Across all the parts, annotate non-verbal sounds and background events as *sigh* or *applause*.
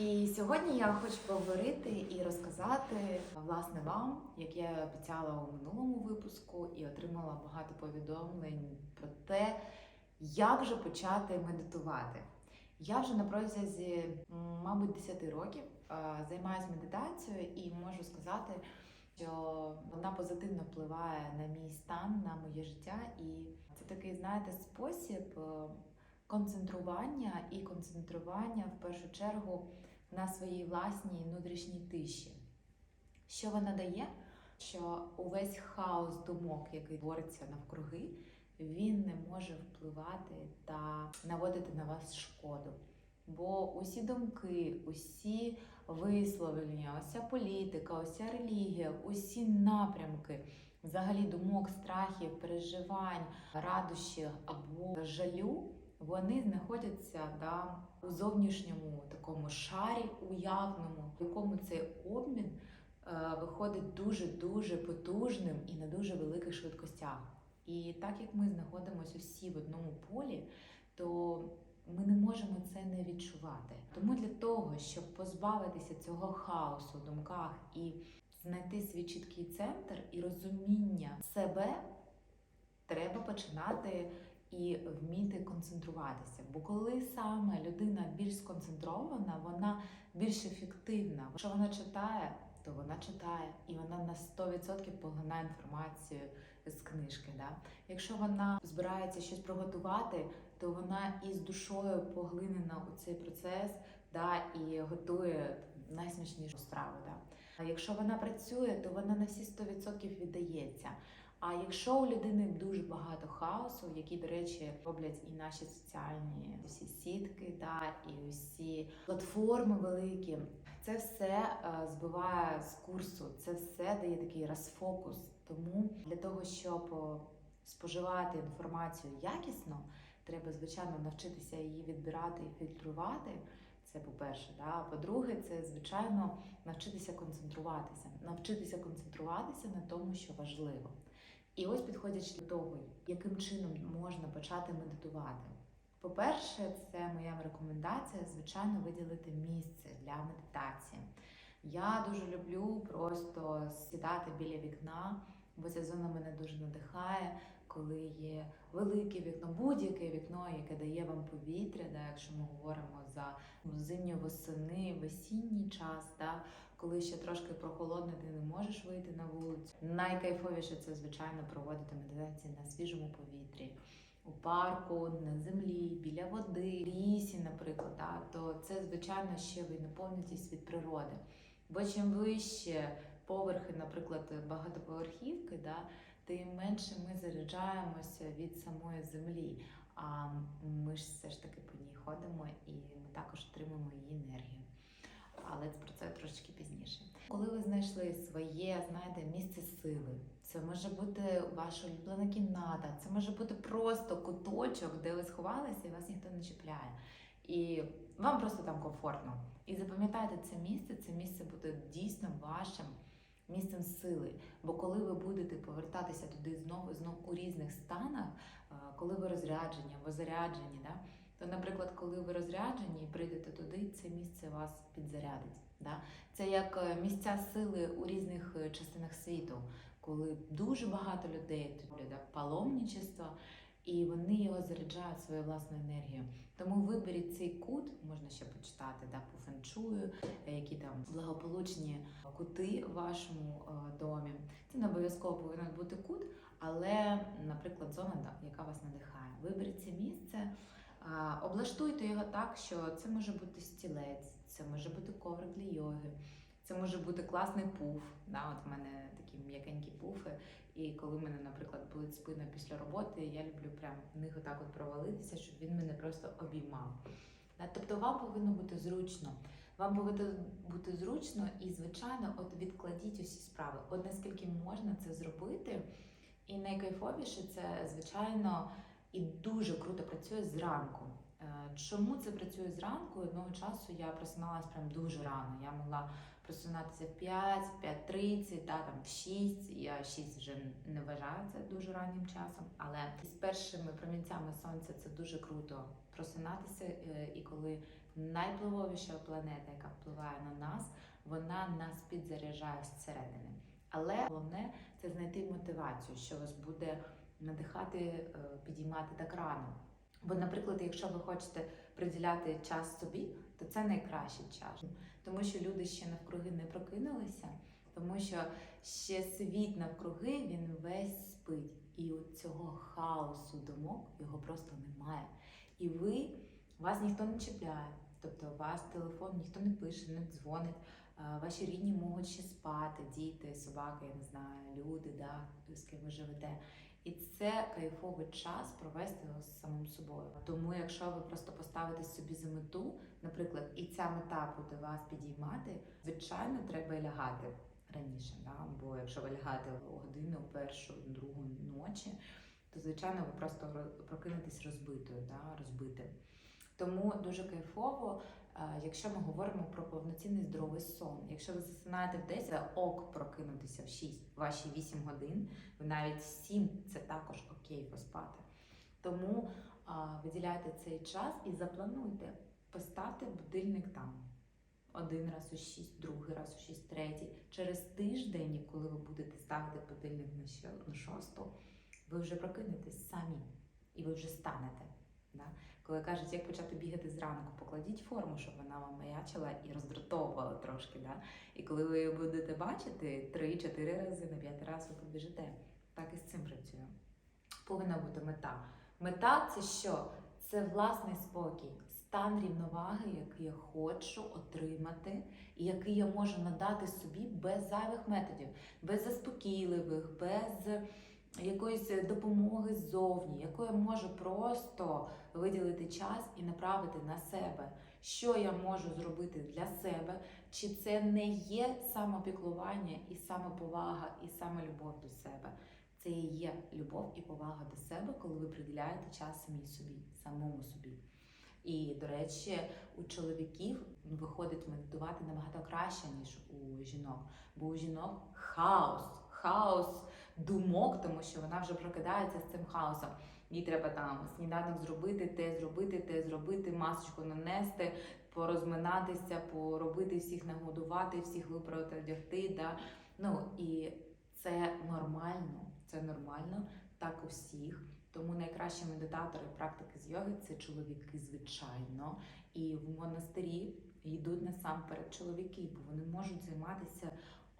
І сьогодні я хочу поговорити і розказати власне вам, як я обіцяла у минулому випуску, і отримала багато повідомлень про те, як же почати медитувати. Я вже на протязі, мабуть, 10 років займаюся медитацією і можу сказати, що вона позитивно впливає на мій стан, на моє життя. І це такий, знаєте, спосіб е, концентрування і концентрування в першу чергу на своїй власній внутрішній тиші. Що вона дає? Що увесь хаос думок, який твориться навкруги, він не може впливати та наводити на вас шкоду. Бо усі думки, усі висловлення, уся політика, уся релігія, усі напрямки, взагалі думок, страхів, переживань, радощів або жалю, вони знаходяться да, у зовнішньому такому шарі уявному, в якому цей обмін е, виходить дуже-дуже потужним і на дуже великих швидкостях. І так як ми знаходимося всі в одному полі, то ми не можемо це не відчувати. Тому для того, щоб позбавитися цього хаосу в думках і знайти свій чіткий центр і розуміння себе, треба починати і вміти концентруватися. Бо коли саме людина більш сконцентрована, вона більш ефективна. Якщо вона читає, то вона читає і вона на 100% поглинає інформацію з книжки. Да? Якщо вона збирається щось приготувати, то вона із душою поглинена у цей процес да, і готує найсмачнішу страву. Да? А якщо вона працює, то вона на всі 100% віддається. А якщо у людини дуже багато хаосу, які, до речі, роблять і наші соціальні усі сітки, да, і усі платформи великі, це все е, збиває з курсу, це все дає такий розфокус. Тому для того, щоб е, споживати інформацію якісно, треба звичайно навчитися її відбирати і фільтрувати. Це по-перше, да. По-друге, це звичайно навчитися концентруватися, навчитися концентруватися на тому, що важливо. І ось підходячи до того, яким чином можна почати медитувати. По-перше, це моя рекомендація, звичайно, виділити місце для медитації. Я дуже люблю просто сідати біля вікна, бо ця зона мене дуже надихає, коли є велике вікно, будь-яке вікно, яке дає вам повітря, да, якщо ми говоримо за зимньо восени, весінній час, да, коли ще трошки прохолодно, ти не можеш вийти на вулицю. Найкайфовіше це, звичайно, проводити медитації на свіжому повітрі. У парку, на землі, біля води, лісі, наприклад, да, то це, звичайно, ще ви наповнюєтесь від природи. Бо чим вище поверхи, наприклад, багатоповерхівки, да, тим менше ми заряджаємося від самої землі. А ми ж все ж таки по ній ходимо і ми також отримуємо її енергію. Але про це трошки пізніше. Коли ви знайшли своє, знаєте, місце сили, це може бути ваша улюблена кімната, це може бути просто куточок, де ви сховалися і вас ніхто не чіпляє. І вам просто там комфортно. І запам'ятайте це місце, це місце буде дійсно вашим місцем сили. Бо коли ви будете повертатися туди знову знову у різних станах, е, коли ви розряджені або заряджені, да, то, наприклад, коли ви розряджені і прийдете туди, це місце вас підзарядить. Да? Це як е, місця сили у різних е, частинах світу, коли дуже багато людей да, паломничество, і вони його заряджають своєю власною енергією. Тому виберіть цей кут, можна ще почитати да, по фенчую, які там благополучні кути в вашому е, домі. Це не обов'язково повинен бути кут, але, наприклад, зона, яка вас надихає. Виберіть це місце. Облаштуйте його так, що це може бути стілець, це може бути коврик для йоги, це може бути класний пуф. Да, От в мене такі м'якенькі пуфи. І коли в мене, наприклад, болить спина після роботи, я люблю прям в них отак от провалитися, щоб він мене просто обіймав. Тобто вам повинно бути зручно. Вам повинно бути зручно і, звичайно, от відкладіть усі справи. От наскільки можна це зробити. І найкайфовіше це, звичайно, і дуже круто працює зранку. Е, Чому це працює зранку? Одного часу я просиналась прям дуже рано. Я могла просинатися в 5, 5.30, да, там в 6. Я 6 вже не вважаю це дуже раннім часом. Але з першими промінцями сонця це дуже круто просинатися. е, І коли найвпливовіша планета, яка впливає на нас, вона нас підзаряджає зсередини. Але головне це знайти мотивацію, що вас буде надихати, е, підіймати так рано. Бо, наприклад, якщо ви хочете приділяти час собі, то це найкращий час, тому що люди ще навкруги не прокинулися, тому що ще світ навкруги він весь спить, і от цього хаосу думок його просто немає. І ви вас ніхто не чіпляє, тобто вас телефон ніхто не пише, не дзвонить. Ваші рідні можуть ще спати, діти, собаки, я не знаю, люди, да, з ким ви живете. І це кайфовий час провести його з самим собою. Тому, якщо ви просто поставите собі за мету, наприклад, і ця мета буде вас підіймати, звичайно, треба і лягати раніше. Да? Бо якщо ви лягаєте в годину, першу, другу ночі, то звичайно ви просто ро- прокинетесь розбитою, да? розбитим. Тому дуже кайфово, якщо ми говоримо про повноцінний здоровий сон. Якщо ви засинаєте в 10, це ок прокинутися в 6, ваші 8 годин, навіть 7 це також окей поспати. Тому а, виділяйте цей час і заплануйте. Поставте будильник там. Один раз у 6, другий раз у 6, третій. Через тиждень, коли ви будете ставити будильник на шосту, ви вже прокинетесь самі і ви вже станете. Да? Коли кажуть, як почати бігати зранку, покладіть форму, щоб вона вам маячила і роздратовувала трошки. Да? І коли ви її будете бачити 3-4 рази на 5 разів ви побіжите. Так і з цим працює. Повинна бути мета. Мета це що? Це власний спокій, стан рівноваги, який я хочу отримати, і який я можу надати собі без зайвих методів, без заспокійливих, без якоїсь допомоги ззовні, яку я можу просто виділити час і направити на себе. Що я можу зробити для себе, чи це не є самопіклування і самоповага, і самолюбов до себе. Це і є любов і повага до себе, коли ви приділяєте час самій собі, самому собі. І, до речі, у чоловіків виходить медитувати набагато краще, ніж у жінок. Бо у жінок хаос, хаос думок, тому що вона вже прокидається з цим хаосом. Їй треба там сніданок зробити, те зробити, те зробити, масочку нанести, порозминатися, поробити всіх нагодувати, всіх виправити, одягти. Да? Ну і це нормально, це нормально, так у всіх. Тому найкращі медитатори практики з йоги це чоловіки, звичайно. І в монастирі йдуть насамперед чоловіки, бо вони можуть займатися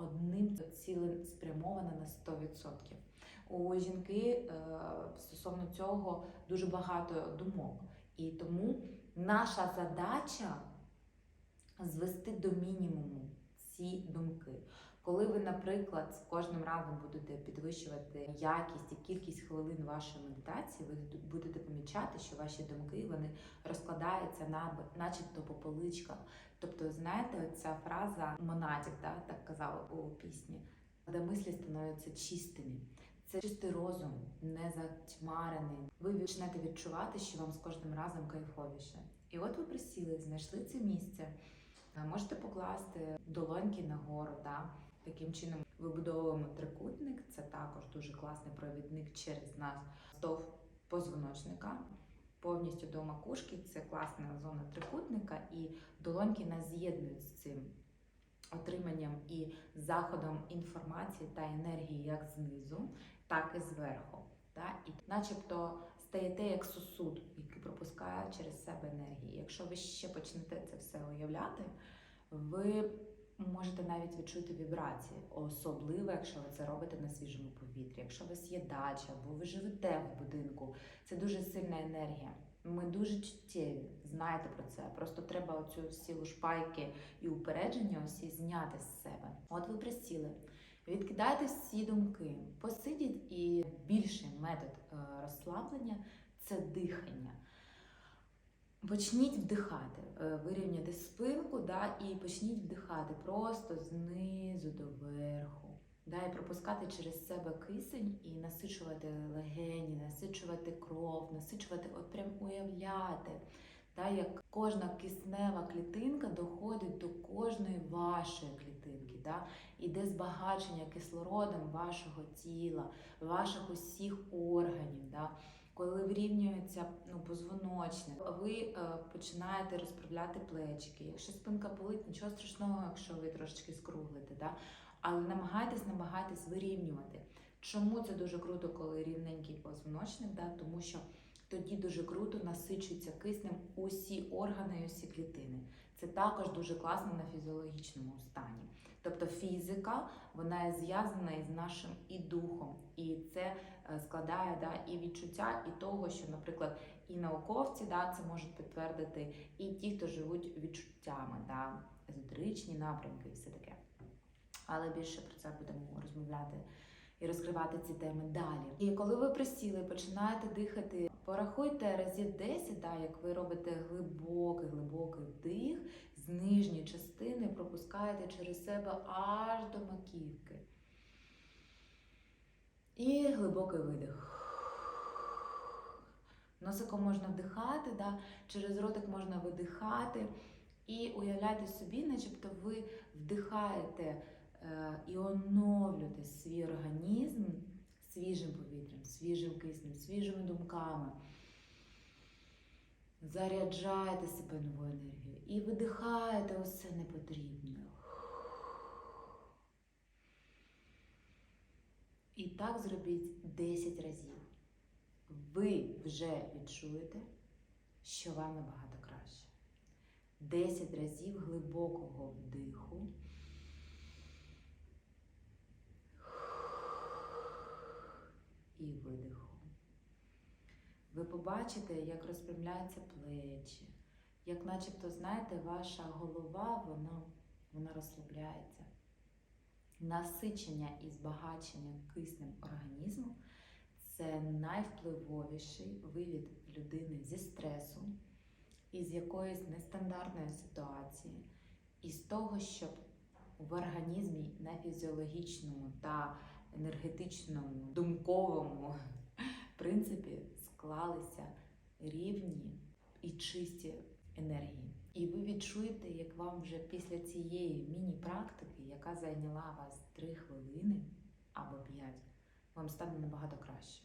одним цілим спрямована на 100%. У жінки е, стосовно цього дуже багато думок. І тому наша задача звести до мінімуму ці думки. Коли ви, наприклад, з кожним разом будете підвищувати якість і кількість хвилин вашої медитації, ви будете помічати, що ваші думки вони розкладаються на начебто по поличках. Тобто, знаєте, ця фраза монатік, да, так казав у пісні, де мислі становляться чистими. Це чистий розум, не затьмарений. Ви почнете відчувати, що вам з кожним разом кайфовіше. І от ви присіли, знайшли це місце. Можете покласти долоньки нагору, да? Таким чином вибудовуємо трикутник. Це також дуже класний провідник через нас стов позвоночника. Повністю до макушки це класна зона трикутника, і долоньки нас з'єднують з цим отриманням і заходом інформації та енергії як знизу, так і зверху. Да? І начебто стаєте як сосуд, який пропускає через себе енергії. Якщо ви ще почнете це все уявляти, ви можете навіть відчути вібрації, особливо, якщо ви це робите на свіжому повітрі. Якщо у вас є дача або ви живете в будинку, це дуже сильна енергія. Ми дуже чуттєві, знаєте про це. Просто треба оцю силу шпайки і упередження усі зняти з себе. От ви присіли. Відкидайте всі думки, посидіть і більший метод е, розслаблення це дихання. Почніть вдихати, е, вирівняйте спинку да, і почніть вдихати просто знизу до верху. Да, і пропускати через себе кисень і насичувати легені, насичувати кров, насичувати, от прям уявляти, да, як кожна киснева клітинка доходить до кожної вашої клітинки. Да, іде збагачення кислородом вашого тіла, ваших усіх органів. Да. Коли вирівнюється ну, позвоночник, ви е, починаєте розправляти плечики. Якщо спинка болить, нічого страшного, якщо ви трошечки скруглите, да? але намагайтесь, намагайтесь вирівнювати. Чому це дуже круто, коли рівненький позвоночник? Да? Тому що тоді дуже круто насичуються киснем усі органи і усі клітини. Це також дуже класно на фізіологічному стані. Тобто фізика вона є зв'язана із нашим і духом, і це е, складає да, і відчуття, і того, що, наприклад, і науковці да, це можуть підтвердити, і ті, хто живуть відчуттями, да, езотеричні напрямки і все таке. Але більше про це будемо розмовляти і розкривати ці теми далі. І коли ви присіли, починаєте дихати, порахуйте разів 10, да, як ви робите глибокий, глибокий вдих з нижньої частини, пропускаєте через себе аж до маківки. І глибокий видих. Носиком можна вдихати, да, через ротик можна видихати. І уявляйте собі, начебто ви вдихаєте е, і оновлюєте свій організм свіжим повітрям, свіжим киснем, свіжими думками. Заряджаєте себе новою енергією і видихаєте усе непотрібне. І так зробіть 10 разів. Ви вже відчуєте, що вам набагато краще. 10 разів глибокого вдиху. І видиху. Ви побачите, як розпрямляються плечі, як начебто, знаєте, ваша голова, вона, вона розслабляється. Насичення і збагачення киснем організму це найвпливовіший вивід людини зі стресу, із якоїсь нестандартної ситуації, із того, щоб в організмі на фізіологічному та енергетичному, думковому *laughs* принципі склалися рівні і чисті енергії. І ви відчуєте, як вам вже після цієї міні-практики, яка зайняла вас 3 хвилини або 5, вам стане набагато краще.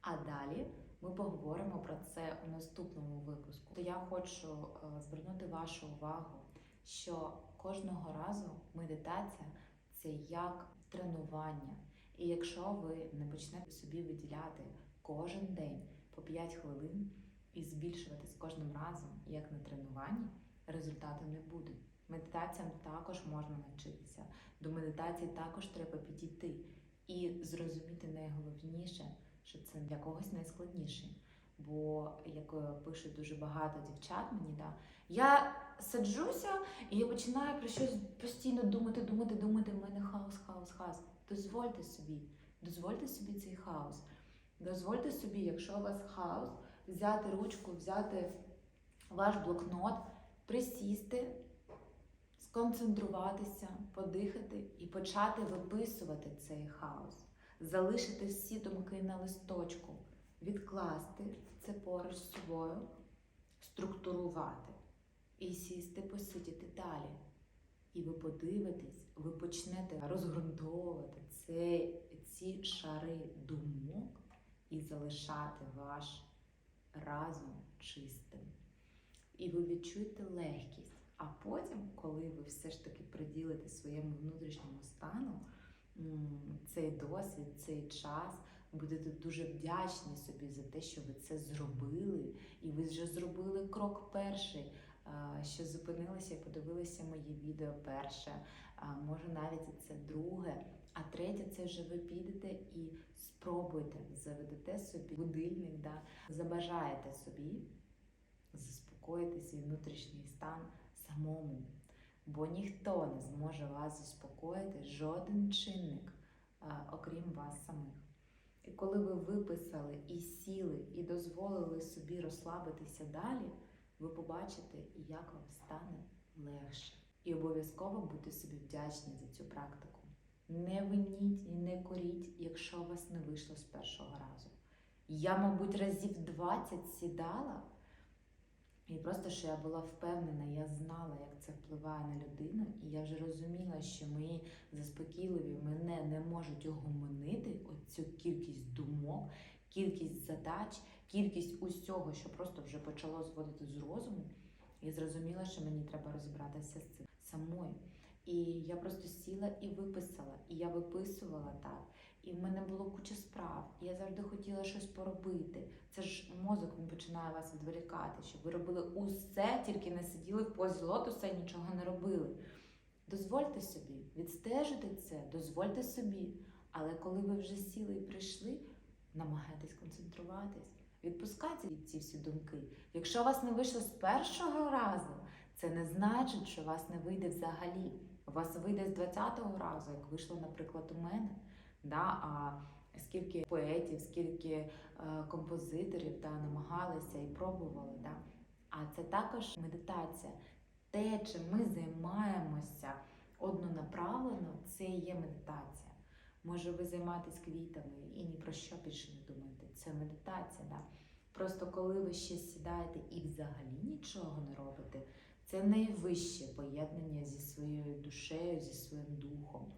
А далі ми поговоримо про це у наступному випуску. То я хочу е, звернути вашу увагу, що кожного разу медитація це як тренування. І якщо ви не почнете собі виділяти кожен день по 5 хвилин і збільшувати з кожним разом, як на тренуванні, результату не буде. Медитаціям також можна навчитися. До медитації також треба підійти і зрозуміти найголовніше, що це для когось найскладніше. Бо, як пишуть дуже багато дівчат мені, да, я саджуся і я починаю про щось постійно думати, думати, думати. У мене хаос, хаос, хаос. Дозвольте собі, дозвольте собі цей хаос. Дозвольте собі, якщо у вас хаос, взяти ручку, взяти ваш блокнот, присісти, сконцентруватися, подихати і почати виписувати цей хаос, залишити всі думки на листочку, відкласти це поруч з собою, структурувати і сісти, посидіти далі. І ви подивитесь, ви почнете розґрунтовувати ці шари думок і залишати ваш разум чистим. І ви відчуєте легкість. А потім, коли ви все ж таки приділите своєму внутрішньому стану цей досвід, цей час, будете дуже вдячні собі за те, що ви це зробили, і ви вже зробили крок перший що зупинилися і подивилися мої відео перше, може навіть це друге. А третє, це вже ви підете і спробуйте, заведете собі будильник, да, забажаєте собі заспокоїти свій внутрішній стан самому. Бо ніхто не зможе вас заспокоїти, жоден чинник, окрім вас самих. І коли ви виписали і сіли, і дозволили собі розслабитися далі ви побачите, як вам стане легше. І обов'язково будьте собі вдячні за цю практику. Не виніть і не коріть, якщо у вас не вийшло з першого разу. Я, мабуть, разів 20 сідала, і просто що я була впевнена, я знала, як це впливає на людину, і я вже розуміла, що мої заспокійливі мене не можуть огомонити оцю кількість думок, кількість задач, кількість усього, що просто вже почало зводити з розуму, і зрозуміла, що мені треба розібратися з цим самою. І я просто сіла і виписала. І я виписувала так. І в мене було куча справ. І я завжди хотіла щось поробити. Це ж мозок він починає вас відволікати, щоб ви робили усе, тільки не сиділи в позі лотоса і нічого не робили. Дозвольте собі, відстежуйте це, дозвольте собі. Але коли ви вже сіли і прийшли, намагайтесь концентруватись, відпускайте ці всі думки. Якщо у вас не вийшло з першого разу, це не значить, що у вас не вийде взагалі. У вас вийде з 20-го разу, як вийшло, наприклад, у мене. Да? А скільки поетів, скільки е, композиторів да, намагалися і пробували. Да? А це також медитація. Те, чим ми займаємося однонаправлено, це є медитація. Може, ви займаєтесь квітами і ні про що більше не думаєте. Це медитація. Да? Просто коли ви ще сідаєте і взагалі нічого не робите, це найвище поєднання зі своєю душею, зі своїм духом.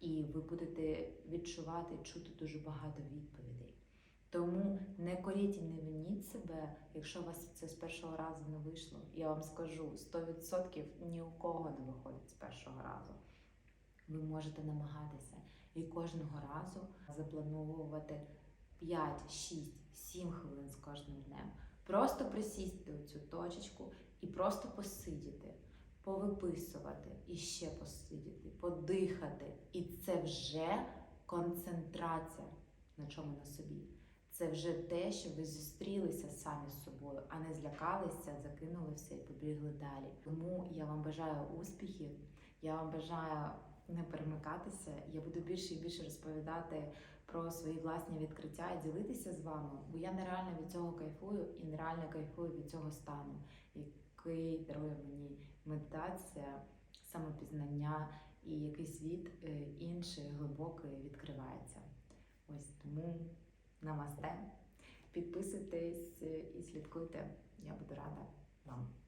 І ви будете відчувати чути дуже багато відповідей. Тому не коріть і не виніть себе, якщо у вас це з першого разу не вийшло. Я вам скажу, 100% ні у кого не виходить з першого разу. Ви можете намагатися і кожного разу заплановувати 5, 6, 7 хвилин з кожним днем. Просто присісти у цю точечку і просто посидіти, повиписувати і ще посидіти, подихати. І це вже концентрація на чому на собі. Це вже те, що ви зустрілися самі з собою, а не злякалися, закинули все і побігли далі. Тому я вам бажаю успіхів, я вам бажаю не перемикатися. Я буду більше і більше розповідати про свої власні відкриття і ділитися з вами, бо я нереально від цього кайфую і нереально кайфую від цього стану, який дарує мені медитація, самопізнання і який світ е, інший, глибокий відкривається. Ось тому намасте. Підписуйтесь і слідкуйте. Я буду рада вам.